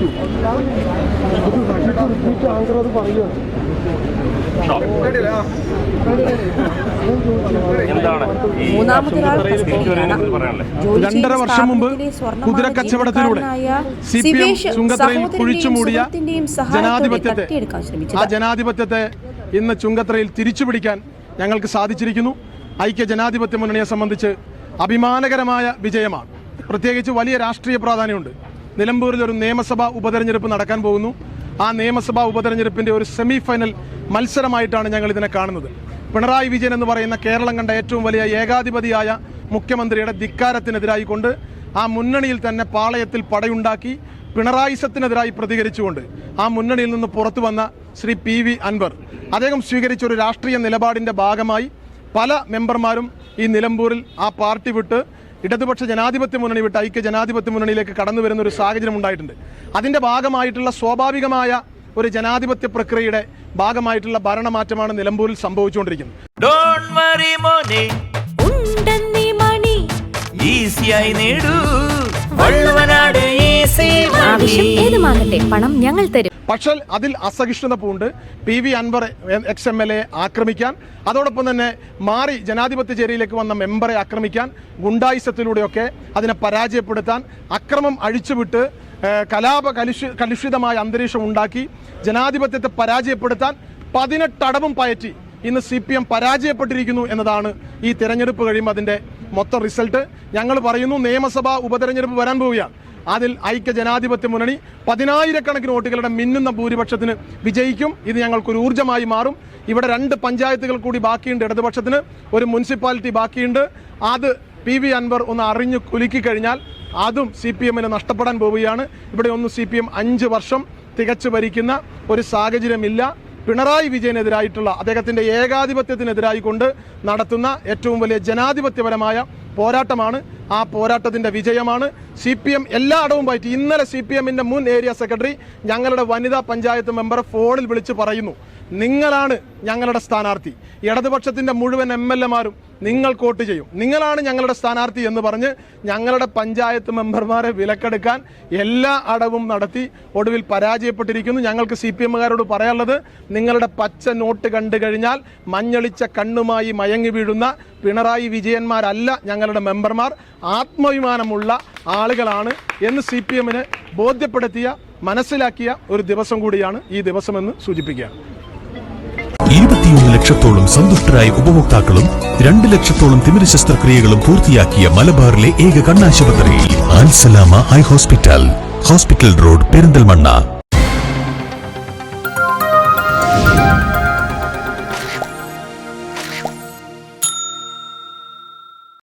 വിളിച്ചു. Repeat anchor അത് ജോലി രണ്ടര വർഷം മുമ്പ് കുതിര കച്ചവടത്തിലൂടെ സി പി എം ചുങ്കത്രയിൽ കുഴിച്ചു മൂടിയ ജനാധിപത്യത്തെ ആ ജനാധിപത്യത്തെ ഇന്ന് ചുങ്കത്രയിൽ തിരിച്ചു പിടിക്കാൻ ഞങ്ങൾക്ക് സാധിച്ചിരിക്കുന്നു. ഐക്യ ജനാധിപത്യ മുന്നണിയെ സംബന്ധിച്ച് അഭിമാനകരമായ വിജയമാണ്. പ്രത്യേകിച്ച് വലിയ രാഷ്ട്രീയ പ്രാധാന്യമുണ്ട്. നിലമ്പൂരിൽ ഒരു നിയമസഭാ ഉപതെരഞ്ഞെടുപ്പ് നടക്കാൻ പോകുന്നു. ആ നിയമസഭാ ഉപതെരഞ്ഞെടുപ്പിന്റെ ഒരു സെമി ഫൈനൽ മത്സരമായിട്ടാണ് ഞങ്ങൾ ഇതിനെ കാണുന്നത്. പിണറായി വിജയൻ എന്ന് പറയുന്ന കേരളം കണ്ട ഏറ്റവും വലിയ ഏകാധിപതിയായ മുഖ്യമന്ത്രിയുടെ ധിക്കാരത്തിനെതിരായി കൊണ്ട് ആ മുന്നണിയിൽ തന്നെ പാളയത്തിൽ പടയുണ്ടാക്കി പിണറായിസത്തിനെതിരായി പ്രതികരിച്ചുകൊണ്ട് ആ മുന്നണിയിൽ നിന്ന് പുറത്തു വന്ന ശ്രീ പി വി അൻവർ. അദ്ദേഹം സ്വീകരിച്ച ഒരു രാഷ്ട്രീയ നിലപാടിന്റെ ഭാഗമായി പല മെമ്പർമാരും ഈ നിലമ്പൂരിൽ ആ പാർട്ടി വിട്ട് ഇടതുപക്ഷ ജനാധിപത്യ മുന്നണി വിട്ട് ഐക്യ ജനാധിപത്യ മുന്നണിയിലേക്ക് കടന്നു വരുന്ന ഒരു സാഹചര്യം ഉണ്ടായിട്ടുണ്ട്. അതിന്റെ ഭാഗമായിട്ടുള്ള സ്വാഭാവികമായ ഒരു ജനാധിപത്യ പ്രക്രിയയുടെ ഭാഗമായിട്ടുള്ള ഭരണമാറ്റമാണ് നിലമ്പൂരിൽ സംഭവിച്ചുകൊണ്ടിരിക്കുന്നത്. ഡോണ്ട് വറി മോനെ. ഉണ്ടെന്നീ മണി. ഈസിയായി നേടൂ. വള്ളുവനാട് ഈസി ആവശ്യം ഏതുമാകട്ടെ പണം ഞങ്ങൾ തരും. പക്ഷേ അതിൽ അസഹിഷ്ണുത പൂണ്ട്. P V Anvar ex M L A ആക്രമിക്കാൻ. അതോടൊപ്പം തന്നെ മാറി ജനാധിപത്യ ചേരിയിലേക്ക് വന്ന മെമ്പറെ ആക്രമിക്കാൻ ഗുണ്ടായിസത്തിലൂടെയൊക്കെ അതിനെ പരാജയപ്പെടുത്താൻ അക്രമം അഴിച്ചുവിട്ട് കലാപ കലുഷി കലുഷിതമായ അന്തരീക്ഷം ഉണ്ടാക്കി ജനാധിപത്യത്തെ പരാജയപ്പെടുത്താൻ പതിനെട്ടടവും പയറ്റി ഇന്ന് സി പി എം പരാജയപ്പെട്ടിരിക്കുന്നു എന്നതാണ് ഈ തിരഞ്ഞെടുപ്പ് കഴിയുമ്പോൾ അതിന്റെ മൊത്തം റിസൾട്ട്. ഞങ്ങൾ പറയുന്നു നിയമസഭാ ഉപതെരഞ്ഞെടുപ്പ് വരാൻ പോവുകയാണ്. അതിൽ ഐക്യ ജനാധിപത്യ മുന്നണി പതിനായിരക്കണക്കിന് വോട്ടുകളുടെ മിന്നുന്ന ഭൂരിപക്ഷത്തിന് വിജയിക്കും. ഇത് ഞങ്ങൾക്കൊരു ഊർജമായി മാറും. ഇവിടെ രണ്ട് പഞ്ചായത്തുകൾ കൂടി ബാക്കിയുണ്ട്. ഇടതുപക്ഷത്തിന് ഒരു മുനിസിപ്പാലിറ്റി ബാക്കിയുണ്ട്. അത് പി വി അൻവർ ഒന്ന് അറിഞ്ഞു കുലുക്കി കഴിഞ്ഞാൽ അതും സി പി എമ്മിന് നഷ്ടപ്പെടാൻ പോവുകയാണ്. ഇവിടെ ഒന്ന് സി പി എം അഞ്ച് വർഷം തികച്ചു ഭരിക്കുന്ന ഒരു സാഹചര്യമില്ല. പിണറായി വിജയനെതിരായിട്ടുള്ള അദ്ദേഹത്തിന്റെ ഏകാധിപത്യത്തിനെതിരായി കൊണ്ട് നടത്തുന്ന ഏറ്റവും വലിയ ജനാധിപത്യപരമായ പോരാട്ടമാണ് ആ പോരാട്ടത്തിന്റെ വിജയമാണ്. സി പി എം എല്ലാ അടവും പറ്റി. ഇന്നലെ സി പി എമ്മിന്റെ മുൻ ഏരിയ സെക്രട്ടറി ഞങ്ങളുടെ വനിതാ പഞ്ചായത്ത് മെമ്പർ ഫോണിൽ വിളിച്ച് പറയുന്നു നിങ്ങളാണ് ഞങ്ങളുടെ സ്ഥാനാർത്ഥി. ഇടതുപക്ഷത്തിന്റെ മുഴുവൻ എം എൽ എമാരും നിങ്ങൾ കോട്ട് ചെയ്യും. നിങ്ങളാണ് ഞങ്ങളുടെ സ്ഥാനാർത്ഥി എന്ന് പറഞ്ഞ് ഞങ്ങളുടെ പഞ്ചായത്ത് മെമ്പർമാരെ വിലക്കെടുക്കാൻ എല്ലാ അടവും നടത്തി ഒടുവിൽ പരാജയപ്പെട്ടിരിക്കുന്നു. ഞങ്ങൾക്ക് സി പി എമ്മുകാരോട് പറയാനുള്ളത് നിങ്ങളുടെ പച്ച നോട്ട് കണ്ടു കഴിഞ്ഞാൽ മഞ്ഞളിച്ച കണ്ണുമായി മയങ്ങി വീഴുന്ന പിണറായി വിജയന്മാരല്ല ഞങ്ങളുടെ മെമ്പർമാർ. ആത്മാഭിമാനമുള്ള ആളുകളാണ് എന്ന് സി പി എമ്മിന് ബോധ്യപ്പെടുത്തിയ മനസ്സിലാക്കിയ ഒരു ദിവസം കൂടിയാണ് ഈ ദിവസമെന്ന് സൂചിപ്പിക്കുക. ഇരുപത്തിയൊന്ന് ലക്ഷത്തോളം സന്തുഷ്ടരായ ഉപഭോക്താക്കളും രണ്ട് ലക്ഷത്തോളം തിമിര ശസ്ത്രക്രിയകളും പൂർത്തിയാക്കിയ മലബാറിലെ ഏക കണ്ണാശുപത്രി Ansalama eye hospital. Hospital road Perinthalmanna.